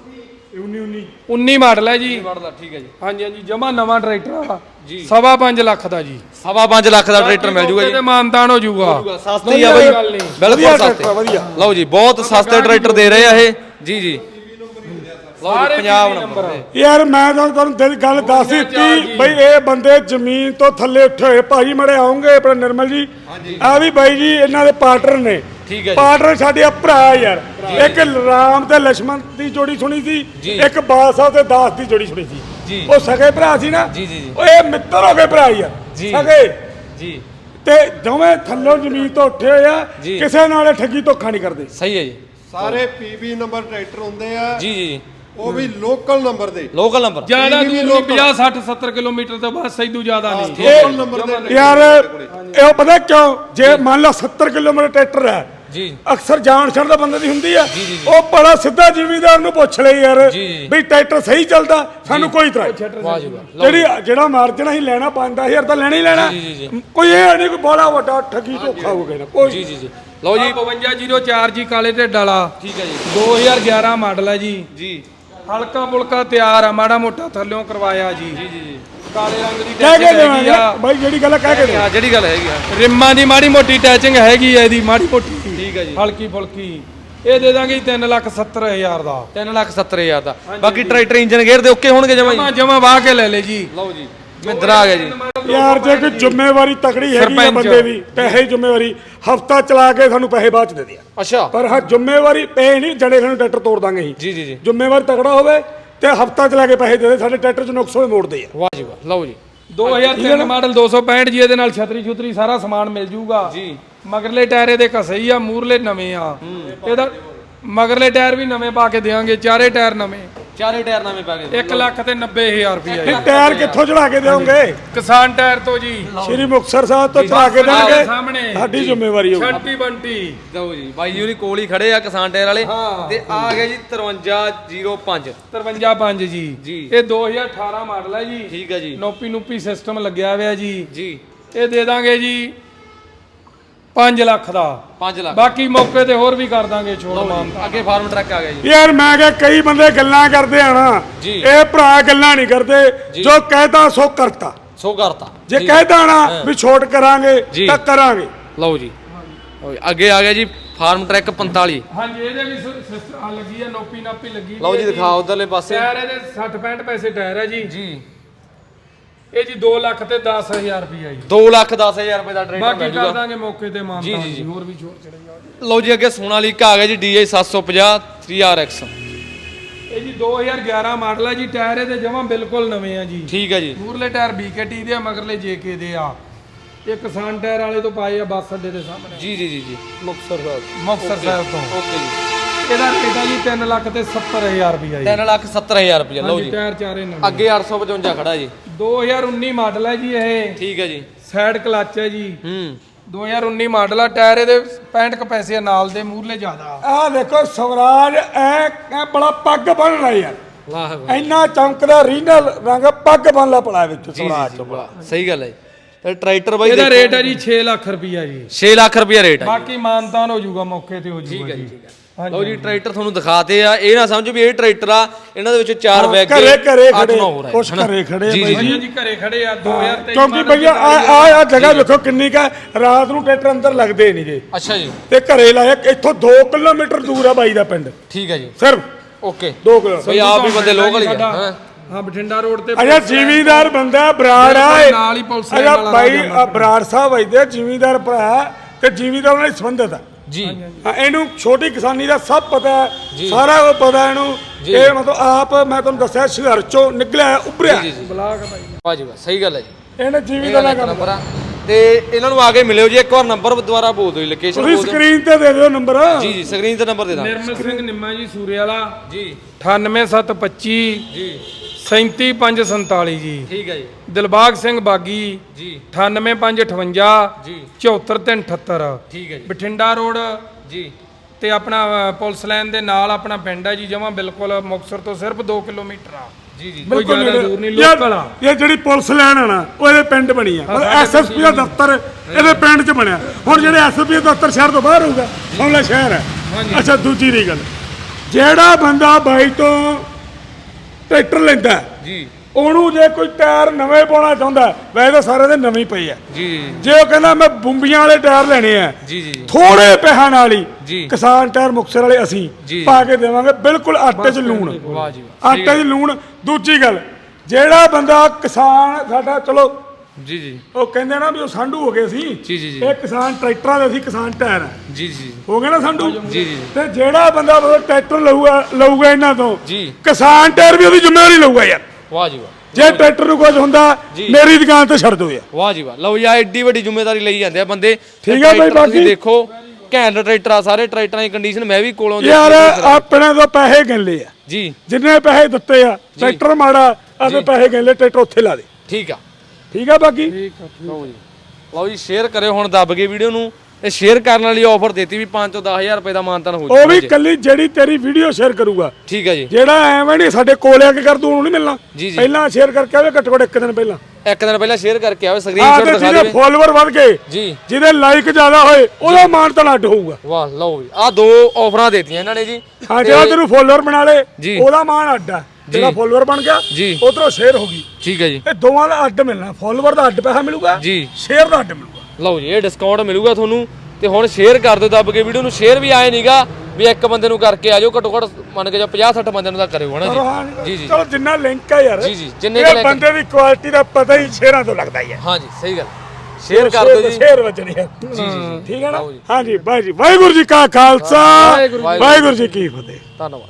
19 19 19 ਮਾਡਲ ਹੈ ਜੀ। ਮਾਡਲ ਠੀਕ ਹੈ ਜੀ। ਹਾਂਜੀ ਹਾਂਜੀ ਜਮਾ ਨਵਾਂ ਟਰੈਕਟਰ ਆ। ਜੀ। ਸਵਾ 5 ਲੱਖ ਦਾ ਜੀ। ਸਵਾ 5 ਲੱਖ ਦਾ ਟਰੈਕਟਰ ਮਿਲ ਜੂਗਾ ਜੀ। ਤੇ ਮਾਨਤਾਨ ਹੋ ਜਾਊਗਾ ਸਸਤੀ ਆ ਬਈ। ਬਿਲਕੁਲ ਵਧੀਆ ਸਸਤੇ। ਟਰੈਕਟਰ, ਵਧੀਆ। ਲਓ ਜੀ ਬਹੁਤ ਸਸਤੇ ਟਰੈਕਟਰ ਦੇ ਰਹੇ ਆ ਇਹ। ਜੀ ਜੀ। ਸਾਰੇ ਪੰਜਾਬ ਨੰਬਰ। ਯਾਰ ਮੈਂ ਤਾਂ ਤੁਹਾਨੂੰ ਦਿਲ ਗੱਲ ਦੱਸ ਦਿੱਤੀ। ਬਈ ਇਹ ਬੰਦੇ ਜ਼ਮੀਨ ਤੋਂ ਥੱਲੇ ਉੱਠੇ ਹੋਏ। ਭਾਜੀ ਮੜੇ ਆਉਂਗੇ ਆਪਣਾ ਨਿਰਮਲ ਜੀ। ਆ ਵੀ ਬਾਈ ਜੀ ਇਹਨਾਂ ਦੇ ਪਾਰਟਨਰ ਨੇ। ਠੀਕ ਹੈ ਪਾਰਟਨਰ ਸਾਡੇ ਆ ਭਰਾ ਯਾਰ। ਇੱਕ ਰਾਮ ਤੇ ਲక్ష్మణ ਦੀ ਜੋੜੀ ਸੁਣੀ ਸੀ ਇੱਕ ਬਾਦਸ਼ਾਹ ਤੇ ਦਾਸ ਦੀ ਜੋੜੀ ਸੁਣੀ ਸੀ। ਉਹ ਸਗੇ ਭਰਾ ਸੀ ਨਾ। ਜੀ, ਜੀ, ਉਹ ਇਹ ਮਿੱਤਰ ਹੋ ਗਏ ਭਰਾ ਯਾਰ। ਸਗੇ। ਜੀ। ਤੇ ਦੋਵੇਂ ਥੱਲੋਂ ਜ਼ਮੀਨ ਤੋਂ ਉੱਠੇ ਹੋਏ ਆ ਕਿਸੇ ਨਾਲ ਠੱਗੀ ਧੋਖਾ ਨਹੀਂ ਕਰਦੇ। ਸਹੀ ਹੈ ਜੀ। ਸਾਰੇ ਪੀਬੀ ਨੰਬਰ ਟਰੈਕਟਰ ਹੁੰਦੇ ਆ। ਜੀ ਜੀ। ਉਹ ਵੀ ਲੋਕਲ ਨੰਬਰ ਦੇ। ਲੋਕਲ ਨੰਬਰ ਜ਼ਿਆਦਾ ਦੂਰ ਨਹੀਂ 50 60 70 ਕਿਲੋਮੀਟਰ ਤੋਂ ਬਾਅਦ ਸੈਦੂ ਜ਼ਿਆਦਾ ਨਹੀਂ। ਲੋਕਲ ਨੰਬਰ ਦੇ ਯਾਰ ਇਹ ਪਤਾ ਕਿਉਂ? ਜੇ ਮੰਨ ਲਓ 70 ਕਿਲੋਮੀਟਰ ਟਰੈਕਟਰ ਹੈ ਜੀ। ਅਕਸਰ ਜਾਣ ਛੱਡ ਦਾ ਬੰਦੇ ਦੀ ਹੁੰਦੀ ਆ। ਉਹ ਬੜਾ ਸਿੱਧਾ ਜ਼ਿਮੀਦਾਰ ਨੂੰ ਪੁੱਛ ਲਈ ਯਾਰ। ਵੀ ਟਰੈਕਟਰ ਸਹੀ ਚੱਲਦਾ ਸਾਨੂੰ ਕੋਈ ਇਤਰਾਜ਼ ਜਿਹੜੀ ਜਿਹੜਾ ਮਾਰਜਨ ਅਸੀਂ ਲੈਣਾ 5000 ਤਾਂ ਲੈਣਾ ਹੀ ਲੈਣਾ। ਕੋਈ ਇਹ ਨਹੀਂ ਕੋਈ ਬੜਾ ਵੱਡਾ ਠੱਗੀ ਧੋਖਾ ਹੋ ਗਿਆ ਨਾ ਕੋਈ ਜੀ ਜੀ ਜੀ। ਲਓ ਜੀ। 5204 ਜੀ ਕਾਲੇ ਢਿੱਡ ਵਾਲਾ। ਠੀਕ ਹੈ ਜੀ। 2011 ਮਾਡਲ ਹੈ ਜੀ। ਜੀ। ਹਲਕਾ ਫੁਲਕਾ ਤਿਆਰ ਆ ਮਾੜਾ ਮੋਟਾ ਥੱਲਿਓਂ ਕਰਵਾਇਆ ਜੀ। ਜੀ ਜੀ ਕਾਲੇ ਰੰਗ ਦੀ ਕਹਿ ਕੇ ਟੈਚਿੰਗ ਹੈਗੀ ਆ। ਬਾਈ ਜਿਹੜੀ ਗੱਲ ਆ ਕਹਿ ਕੇ ਜਿਹੜੀ ਗੱਲ ਹੈਗੀ ਆ। ਰਿੰਮਾਂ ਦੀ ਮਾੜੀ ਮੋਟੀ ਟੈਚਿੰਗ ਹੈਗੀ ਆ ਇਹਦੀ ਮਾੜੀ ਮੋਟੀ। ਠੀਕ ਹੈ ਜੀ। ਹਲਕੀ ਫੁਲਕੀ। ਇਹ ਦੇ ਦਾਂਗੇ 3 ਲੱਖ 70 ਹਜ਼ਾਰ ਦਾ। 3 ਲੱਖ 70 ਹਜ਼ਾਰ ਦਾ। ਬਾਕੀ ਟਰੈਕਟਰ ਇੰਜਨ ਗੇਅਰ ਦੇ ਓਕੇ ਹੋਣਗੇ ਜਮਾ ਜਮਾ ਜਮਾ ਵਾਹ ਕੇ ਲੈ ਲੈ ਜੀ। ਲਓ ਜੀ। ਮਿੰਦਰ ਆ ਗਿਆ ਜੀ। ਯਾਰ ਜੇ ਕੋਈ ਜ਼ਿੰਮੇਵਾਰੀ ਤਕੜੀ ਹੈਗੀ ਆ ਸਰਪੰਚ। ਬੰਦੇ ਦੀ ਪੈਸੇ ਦੀ ਜ਼ਿੰਮੇਵਾਰੀ ਹਫਤਾ ਚਲਾ ਕੇ ਸਾਨੂੰ ਪੈਸੇ ਬਾਅਦ ਚ ਦੇ ਦਿਆ। ਅੱਛਾ। ਪਰ ਹਾਂ ਜ਼ਿੰਮੇਵਾਰੀ ਪੈ ਨਹੀਂ ਜੜੇ ਸਾਨੂੰ ਟਰੈਕਟਰ ਤੋੜ ਦਾਂਗੇ ਜੀ ਜੀ ਜੀ। ਜ਼ਿੰਮੇਵਾਰ ਤਕੜਾ ਹੋਵੇ ਤੇ ਹਫਤਾ ਚਲਾ ਕੇ ਪੈਸੇ ਦੇ ਦੇ ਸਾਡੇ ਟਰੈਕਟਰ ਚ ਨੁਕਸ ਹੋਏ ਮੋੜਦੇ ਆ। ਵਾਹ ਜੀ ਵਾਹ ਲਓ ਜੀ। 2003 ਮਾਡਲ 265 ਜੀ ਇਹਦੇ ਨਾਲ ਛਤਰੀ ਛੁਤਰੀ ਸਾਰਾ ਸਮਾਨ ਮਿਲ ਜੂਗਾ। ਜੀ। ਮਗਰਲੇ ਟਾਇਰ ਇਹਦੇ ਘਸੇ ਹੀ ਆ ਮੂਰਲੇ ਨਵੇਂ ਆ। ਇਹਦਾ ਮਗਰਲੇ ਟਾਇਰ ਵੀ ਨਵੇਂ ਪਾ ਕੇ ਦੇਵਾਂਗੇ ਚਾਰੇ ਟਾਇਰ ਨਵੇਂ। ਚਾਰੇ ਟਾਇਰ ਨਵੇਂ ਪਾ ਗਏ। 1 ਲੱਖ ਤੇ 90000 ਰੁਪਇਆ ਜੀ। ਇਹ ਟਾਇਰ ਕਿੱਥੋਂ ਚੜਾ ਕੇ ਦੇਵੋਗੇ? ਕਿਸਾਨ ਟਾਇਰ ਤੋਂ ਜੀ। ਸ਼੍ਰੀ ਮੁਕਤਸਰ ਸਾਹਿਬ ਤੋਂ ਚੜਾ ਕੇ ਸਾਡੇ ਦੇਣਗੇ। ਸਾਹਮਣੇ। ਸਾਡੀ ਜ਼ਿੰਮੇਵਾਰੀ ਹੋਊਗੀ ਛੰਟੀ ਬੰਟੀ। ਲਓ ਜੀ। ਬਾਈ ਜੀ ਉਹਦੀ ਕੋਲ ਹੀ ਖੜੇ ਆ ਕਿਸਾਨ ਟਾਇਰ ਵਾਲੇ। ਤੇ ਆ ਗਿਆ ਜੀ 5305 53 ਜੀ। ਜੀ। ਇਹ 2018 ਮਾਡਲ ਹੈ ਜੀ। ਠੀਕ ਹੈ ਜੀ। ਨੋਪੀ ਨੂਪੀ ਸਿਸਟਮ ਲੱਗਿਆ ਹੋਇਆ ਜੀ। ਜੀ। ਇਹ ਦੇ ਦਾਂਗੇ ਜੀ 5 ਲੱਖ ਦਾ। 5 ਲੱਖ। ਬਾਕੀ ਮੌਕੇ ਤੇ ਹੋਰ ਵੀ ਕਰ ਦਾਂਗੇ ਛੋੜ ਮਾਨ ਅੱਗੇ ਫਾਰਮ ਟਰੱਕ ਆ ਗਿਆ ਜੀ। ਯਾਰ ਮੈਂ ਕਿਹਾ ਕਈ ਬੰਦੇ ਗੱਲਾਂ ਕਰਦੇ ਆ ਨਾ। ਇਹ ਭਰਾ ਗੱਲਾਂ ਨਹੀਂ ਕਰਦੇ। ਜੋ। ਕਹਿਤਾ ਸੋ ਕਰਤਾ। ਸੋ ਕਰਤਾ। ਜੇ ਕਹਿਤਾ ਨਾ ਵੀ ਛੋਟ ਕਰਾਂਗੇ। ਤਾਂ ਕਰਾਂਗੇ। ਲਓ ਜੀ। ਅੱਗੇ ਆ ਗਿਆ ਜੀ ਫਾਰਮ ਟਰੈਕ 45 ਹਾਂਜੀ ਇਹਦੇ ਵੀ ਸਿਸਟਮ ਆ ਲੱਗੀ ਹੈ ਨੋਪੀ ਨਾਪੀ ਲੱਗੀ ਲਓ ਜੀ ਦਿਖਾਓ ਉਧਰਲੇ ਪਾਸੇ। ਟਾਇਰ ਇਹਦੇ 60 65 ਪੈਸੇ ਟਾਇਰ ਹੈ ਜੀ। ਜੀ। ਇਹ ਜੀ 2 ਲੱਖ ਤੇ 10000 ਰੁਪਇਆ ਜੀ। 2 ਲੱਖ 10000 ਰੁਪਏ ਦਾ ਟਰੈਕਟਰ ਬਾਕੀ ਮਿਲ ਕਰ ਜੂਗਾ ਦਾਂਗੇ ਮੌਕੇ ਤੇ ਮਾਨ ਜੀ, ਜੀ, ਜੀ। ਹੋਰ ਵੀ ਛੋੜ ਚੜੇਗਾ ਲਓ ਜੀ ਅੱਗੇ ਸੋਨਾਲੀਕਾ ਆ ਗਿਆ ਜੀ DI 750 3RX ਇਹ ਜੀ 2011 ਮਾਡਲ ਹੈ ਜੀ ਟਾਇਰ ਇਹਦੇ ਜਮਾਂ ਬਿਲਕੁਲ ਨਵੇਂ ਆ ਜੀ। ਠੀਕ ਹੈ ਜੀ। ਮੂਰਲੇ ਟਾਇਰ BKT ਦੇ ਆ ਮਗਰਲੇ JK ਦੇ ਆ। ਇਹ ਕਿਸਾਨ ਟਾਇਰ ਵਾਲੇ ਤੋਂ ਪਾਏ ਆ ਬੱਸ ਅੱਡੇ ਦੇ ਸਾਹਮਣੇ। ਜੀ ਜੀ ਜੀ ਜੀ। ਮੁਕਤਸਰ ਸਾਹਿਬ। ਮੁਕਤਸਰ ਸਾਹਿਬ ਤੋਂ। ਓਕੇ ਜੀ। ਇਹਦਾ ਰੇਟ ਆ ਜੀ 3 ਲੱਖ ਤੇ 70000 ਰੁਪਇਆ ਜੀ। 3 ਲੱਖ 70000 ਰੁਪਏ ਲਓ ਹਾਂਜੀ ਜੀ। ਟਾਇਰ ਚਾਰੇ ਨਵੇਂ ਅੱਗੇ 855 ਖੜਾ ਜੀ। 2019 ਮਾਡਲ ਹੈ ਜੀ ਇਹ। ਠੀਕ ਹੈ ਜੀ। ਸਾਈਡ ਕਲਚ ਹੈ ਜੀ। ਹੂੰ। 2019 ਮਾਡਲ ਆ ਟਾਇਰ ਇਹਦੇ 65 ਕ ਪੈਸੇ ਆ ਨਾਲ ਦੇ ਮੂਰਲੇ ਜ਼ਿਆਦਾ। ਆਹ ਦੇਖੋ ਸਵਰਾਜ ਐ ਬੜਾ ਪੱਗ ਬੰਨ ਰਿਹਾ ਯਾਰ। ਵਾਹ ਇੰਨਾ ਚਮਕਦਾ ਰੀਨਲ ਰੰਗ ਪੱਗ ਬੰਨ ਲਾ ਪੜਾ ਵਿੱਚ ਸਵਰਾਜ ਵਾਹ। ਸਹੀ ਗੱਲ ਹੈ ਜੀ। ਤੇ ਟਰੈਕਟਰ ਬਾਈ ਇਹਦਾ ਰੇਟ ਹੈ ਜੀ 6 ਲੱਖ ਰੁਪਇਆ ਜੀ। 6 ਲੱਖ ਰੁਪਏ ਰੇਟ ਹੈ ਬਾਕੀ ਮਾਨਤਾਨ ਹੋ ਜਾਊਗਾ ਮੌਕੇ ਤੇ ਹੋ ਠੀਕ ਜਾਊਗਾ ਹੈ ਜੀ ਜੀ। ਠੀਕ ਹੈ। ਲਓ ਜੀ ਟਰੈਕਟਰ ਤੁਹਾਨੂੰ ਦਿਖਾਤੇ ਆ। ਇਹ ਨਾ ਸਮਝੋ ਵੀ ਇਹ ਟਰੈਕਟਰ ਆ ਇਹਨਾਂ ਦੇ ਵਿੱਚ ਚਾਰ ਬੈਗ ਘਰੇ ਘਰੇ ਖੜੇ ਕੁਛ ਹਨਾ? ਘਰੇ ਖੜੇ ਜੀ, ਜੀ, ਜੀ। ਜੀ। ਘਰੇ ਖੜੇ ਆ 2023 ਕਿਉਂਕਿ ਭਈਆ ਆ ਆ ਆ ਜਗ੍ਹਾ ਦੇਖੋ ਕਿੰਨੀ ਕਾ ਰਾਤ ਨੂੰ ਟਰੈਕਟਰ ਅੰਦਰ ਲੱਗਦੇ ਨਹੀਂਗੇ ਅੱਛਾ ਜੀ। ਤੇ ਘਰੇ ਲਾਇਆ ਇੱਥੋਂ 2 ਕਿਲੋਮੀਟਰ ਦੂਰ ਆ ਬਾਈ ਦਾ ਪਿੰਡ। ਠੀਕ ਹੈ ਜੀ। ਸਿਰਫ। ਓਕੇ। 2 ਕਿਲੋਮੀਟਰ ਬਈ ਆਪ ਵੀ ਬੰਦੇ ਲੋਕਲ ਹੀ ਆ ਹਾਂ? ਹਾਂ ਬਠਿੰਡਾ ਰੋਡ ਤੇ ਅਜਾ ਜ਼ਿਮੀਦਾਰ ਬੰਦਾ ਬਰਾੜ ਆ ਨਾਲ ਹੀ ਪੁਲਿਸ ਵਾਲਾ ਬਾਈ ਬਰਾੜ ਸਾਹਿਬ ਵਜਦੇ ਜ਼ਿਮੀਦਾਰ ਭਰਾ ਤੇ ਜ਼ਿਮੀਦਾਰ ਨਾਲ ਹੀ ਸੰਬੰਧਿਤ ਆ। ਜੀ। ਹਾਂ, ਇਹਨੂੰ ਛੋਟੀ ਕਿਸਾਨੀ ਦਾ ਸਭ ਪਤਾ ਹੈ ਸਾਰਾ ਕੁਝ ਪਤਾ ਇਹਨੂੰ। ਇਹ ਮਤਲਬ ਆਪ ਮੈਂ ਤੁਹਾਨੂੰ ਦੱਸਿਆ ਸੰਘਰਸ਼ ਚੋਂ ਨਿਕਲਿਆ ਹੈ, ਉੱਭਰਿਆ ਜੀ ਜੀ ਬਲਾਕ ਬਾਈ ਵਾਹ ਜੀ ਵਾਹ ਸਹੀ ਗੱਲ ਹੈ ਜੀ। ਇਹਨੇ ਇਹ ਜ਼ਿਮੀਦਾਰ ਗੱਲ ਇੱਕ ਕੰਮ ਨੰਬਰ ਆ। ਤੇ ਇਹਨਾਂ ਨੂੰ ਆ ਕੇ ਮਿਲਿਓ ਜੀ ਇੱਕ ਵਾਰ ਨੰਬਰ ਦੁਬਾਰਾ ਬੋਲ ਦਿਓ ਲੋਕੇਸ਼ਨ ਤੁਸੀਂ ਬੋਲ ਦਿਓ। ਸਕਰੀਨ ਤੇ ਦੇ ਦਿਓ ਨੰਬਰ ਜੀ ਜੀ ਸਕਰੀਨ ਤੇ ਨੰਬਰ ਦੇ ਦਾਂ ਨਿਰਮਲ ਸਿੰਘ ਨਿੰਮਾ ਜੀ ਸੂਰੇ ਵਾਲਾ ਜੀ 98725 ਜੀ। 37547 ਜੀ। ਠੀਕ ਹੈ ਜੀ। ਦਿਲਬਾਗ ਸਿੰਘ ਬਾਗੀ ਜੀ। 98558 ਜੀ। 74378 ਠੀਕ ਹੈ ਜੀ। ਬਠਿੰਡਾ ਰੋਡ ਜੀ। ਤੇ ਆਪਣਾ ਪੁਲਿਸ ਲਾਈਨ ਦੇ ਨਾਲ ਆਪਣਾ ਪਿੰਡ ਹੈ ਜੀ ਜਮਾ ਬਿਲਕੁਲ ਮੁਕਤਸਰ ਤੋਂ ਸਿਰਫ 2 ਕਿਲੋਮੀਟਰ ਆ। ਜੀ ਜੀ। ਕੋਈ ਜ਼ਿਆਦਾ। ਦੂਰ ਨਹੀਂ ਲੋਕਲ ਆ। ਇਹ ਜਿਹੜੀ ਪੁਲਿਸ ਲੈਣ ਆ ਨਾ ਉਹ ਇਹਦੇ ਪਿੰਡ ਬਣੀ ਆ। ਐਸਐਸਪੀ ਦਾ ਦਫ਼ਤਰ ਇਹਦੇ ਪਿੰਡ 'ਚ ਬਣਿਆ। ਹੁਣ ਜਿਹੜੇ ਐਸਐਸਪੀ ਦਾ ਦਫ਼ਤਰ ਸ਼ਹਿਰ ਤੋਂ ਬਾਹਰ ਹੋਊਗਾ ਹਮਲਾ ਸ਼ਹਿਰ ਹੈ। ਅੱਛਾ ਦੂਜੀ ਦੀ ਗੱਲ। ਜਿਹੜਾ ਬੰਦਾ ਬਾਈ ਤੋਂ ਟਰੈਕਟਰ ਲੈਂਦਾ ਜੀ। ਉਹਨੂੰ ਜੇ ਕੋਈ ਟਾਇਰ ਨਵੇਂ ਪਾਉਣਾ ਚਾਹੁੰਦਾ ਵੈਸੇ ਤਾਂ ਸਾਰੇ ਦੇ ਨਵੇਂ ਹੀ ਪਏ ਆ। ਜੀ। ਜੇ ਉਹ ਕਹਿੰਦਾ ਮੈਂ ਬੰਬੀਆਂ ਵਾਲੇ ਟਾਇਰ ਲੈਣੇ ਆ ਜੀ ਜੀ। ਥੋੜੇ ਪੈਸਿਆਂ ਨਾਲ ਹੀ। ਕਿਸਾਨ ਟਾਇਰ ਮੁਕਤਸਰ ਵਾਲੇ ਅਸੀਂ। ਪਾ ਕੇ ਦੇਵਾਂਗੇ ਬਿਲਕੁਲ ਆਟੇ 'ਚ ਲੂਣ। ਵਾਹ ਜੀ ਵਾਹ। ਆਟੇ 'ਚ ਲੂਣ। ਦੂਜੀ ਗੱਲ ਜਿਹੜਾ ਬੰਦਾ ਕਿਸਾਨ ਸਾਡਾ ਚਲੋ ਜੀ ਜੀ। ਉਹ ਕਹਿੰਦੇ ਨਾ ਵੀ ਉਹ ਸਾਂਢੂ ਹੋ ਗਏ ਸੀ। ਜੀ, ਜੀ, ਜੀ। ਇਹ ਕਿਸਾਨ ਟਰੈਕਟਰਾਂ ਦੇ ਸੀ ਕਿਸਾਨ ਟਾਇਰ। ਆ। ਜੀ ਜੀ। ਹੋ ਗਏ ਨਾ ਸਾਂਢੂ? ਜੀ, ਜੀ। ਤੇ ਜਿਹੜਾ ਬੰਦਾ ਮਤਲਬ ਟਰੈਕਟਰ ਲਊਗਾ ਲਊਗਾ ਇਹਨਾਂ ਤੋਂ ਜੀ। ਕਿਸਾਨ ਟਾਇਰ ਵੀ ਉਹਦੀ ਜ਼ਿੰਮੇਵਾਰੀ ਲਊਗਾ ਯਾਰ। ਵਾਹ ਜੀ ਵਾਹ। ਜੇ ਟਰੈਕਟਰ ਨੂੰ ਕੁਝ ਹੁੰਦਾ ਜੀ। ਮੇਰੀ ਦੁਕਾਨ ਤੇ ਛੱਡ ਦਿਓ ਯਾਰ। ਵਾਹ ਜੀ ਵਾਹ। ਲਓ ਯਾਰ ਐਡੀ ਵੱਡੀ ਜ਼ਿੰਮੇਵਾਰੀ ਲਈ ਜਾਂਦੇ ਆ ਬੰਦੇ। ਠੀਕ ਆ ਬਾਈ, ਟਰੈਕਟਰ ਤੁਸੀਂ ਬਾਕੀ- ਦੇਖੋ ਘੈਂਟ ਟਰੈਕਟਰ ਆ ਸਾਰੇ ਟਰੈਕਟਰਾਂ ਦੀ ਕੰਡੀਸ਼ਨ ਮੈਂ ਵੀ ਕੋਲੋਂ ਯਾਰ ਦੇਖੀ ਸੀ। ਆਪਣੇ ਤੋਂ ਪੈਸੇ ਗਿਣਲੇ ਆ। ਜੀ। ਜਿੰਨੇ ਪੈਸੇ ਦਿੱਤੇ ਆ ਟਰੈਕਟਰ ਮਾੜਾ ਆਪੇ ਪੈਸੇ ਗਿਣਲੇ ਟਰੈਕਟਰ ਉੱਥੇ ਲਾ ਦੇ। ਠੀਕ ਆ। ਠੀਕ ਆ ਬਾਕੀ? ਲਓ ਜੀ। ਲਓ ਜੀ ਸ਼ੇਅਰ ਕਰਿਓ ਹੁਣ ਦੱਬ ਕੇ ਵੀਡੀਓ ਨੂੰ। ਤੇ ਸ਼ੇਅਰ ਕਰਨ ਵਾਲੀ ਆਫਰ ਦਿੱਤੀ ਵੀ 5 ਤੋਂ 10000 ਰੁਪਏ ਦਾ ਮਾਨਤਨ ਹੋ ਉਹ ਵੀ ਕੱਲੀ ਜਿਹੜੀ ਤੇਰੀ ਵੀਡੀਓ ਸ਼ੇਅਰ ਕਰੂਗਾ। ਠੀਕ ਆ ਜੀ। ਜਿਹੜਾ ਐਵੇਂ ਨਹੀਂ ਸਾਡੇ ਕੋਲ ਆ ਕੇ ਕਰ ਤੂੰ ਉਹਨੂੰ ਨਹੀਂ ਮਿਲਣਾ। ਜੀ, ਜੀ। ਪਹਿਲਾਂ ਸ਼ੇਅਰ ਕਰਕੇ ਆਵੇ ਘੱਟੋ ਘੱਟ ਇੱਕ ਦਿਨ ਪਹਿਲਾਂ। ਇੱਕ ਦਿਨ ਪਹਿਲਾਂ ਸ਼ੇਅਰ ਕਰਕੇ ਆਓ ਆ ਸਕਰੀਨਸ਼ਾਟ ਤੇ ਦਿਖਾ ਜਿਹਦੇ ਦੇਵੇ। ਫੋਲੋਅਰ ਵੱਧ ਗਏ। ਜੀ। ਜਿਹਦੇ ਲਾਈਕ ਜ਼ਿਆਦਾ ਹੋਏ ਉਹਦਾ ਮਾਨ ਤਾਂ ਅੱਡ ਹੋਊਗਾ। ਵਾਹ ਲਓ ਜੀ। ਆ ਦੋ ਆਫਰਾਂ ਦੇਤੀਆਂ ਇਹਨਾਂ ਨੇ ਜੀ। ਹਾਂ ਜਿਹੜਾ ਤੈਨੂੰ ਫੋਲੋਅਰ ਬਣਾ ਲੇ ਜੀ। ਉਹਦਾ ਮਾਨ ਅੱਡ ਆ। ਜਿਹੜਾ ਫੋਲੋਅਰ ਬਣ ਗਿਆ ਜੀ। ਉਧਰੋਂ ਸ਼ੇਅਰ ਹੋ ਗਈ। ਠੀਕ ਹੈ ਜੀ। ਇਹ ਦੋਵਾਂ ਦਾ ਅੱਡ ਮਿਲਣਾ ਫੋਲੋਅਰ ਦਾ ਅੱਡ ਪੈਸਾ ਮਿਲੂਗਾ ਜੀ। ਸ਼ੇਅਰ ਦਾ ਅੱਡ ਮਿਲੂਗਾ। ਲਓ ਜੀ ਇਹ ਡਿਸਕਾਊਂਟ ਮਿਲੂਗਾ ਤੁਹਾਨੂੰ। ਤੇ ਹੁਣ ਸ਼ੇਅਰ ਕਰ ਦਿਓ ਦੱਬ ਕੇ ਵੀਡੀਓ ਨੂੰ। ਸ਼ੇਅਰ ਵੀ ਆਏ ਨਹੀਂਗਾ ਵੀ ਇੱਕ ਬੰਦੇ ਨੂੰ ਕਰਕੇ ਆ ਜਾਓ ਘੱਟੋ ਘੱਟ ਮੰਨ ਕੇ ਜਾ 50 60 ਬੰਦਿਆਂ ਨੂੰ ਤਾਂ ਕਰਿਓ ਹਨਾ ਜੀ? ਜੀ ਜੀ। ਚਲੋ ਜਿੰਨਾ ਲਿੰਕ ਹੈ ਯਾਰ। ਜੀ, ਜੀ, ਜਿੰਨੇ ਇਹ ਕੁ ਬੰਦੇ ਦੀ ਕੁਆਲਿਟੀ ਦਾ ਪਤਾ ਹੀ ਸ਼ੇਅਰਾਂ ਤੋਂ ਲੱਗਦਾ ਹੀ ਹੈ ਹਾਂ ਜੀ ਸਹੀ ਗੱਲ। ਸ਼ੇਅਰ ਕਰ ਦਿਓ ਜੀ। ਸ਼ੇਅਰ ਵਜਣੀ ਹੈ ਜੀ, ਜੀ। ਠੀਕ ਹੈ ਨਾ? ਲਓ ਜੀ। ਹਾਂਜੀ ਬਾਈ ਜੀ। ਵਾਹਿਗੁਰੂ ਜੀ ਕਾ ਖਾਲਸਾ। ਵਾਹਿਗੁਰੂ ਜੀ ਕੀ ਫਤਿਹ। ਧੰਨਵਾਦ।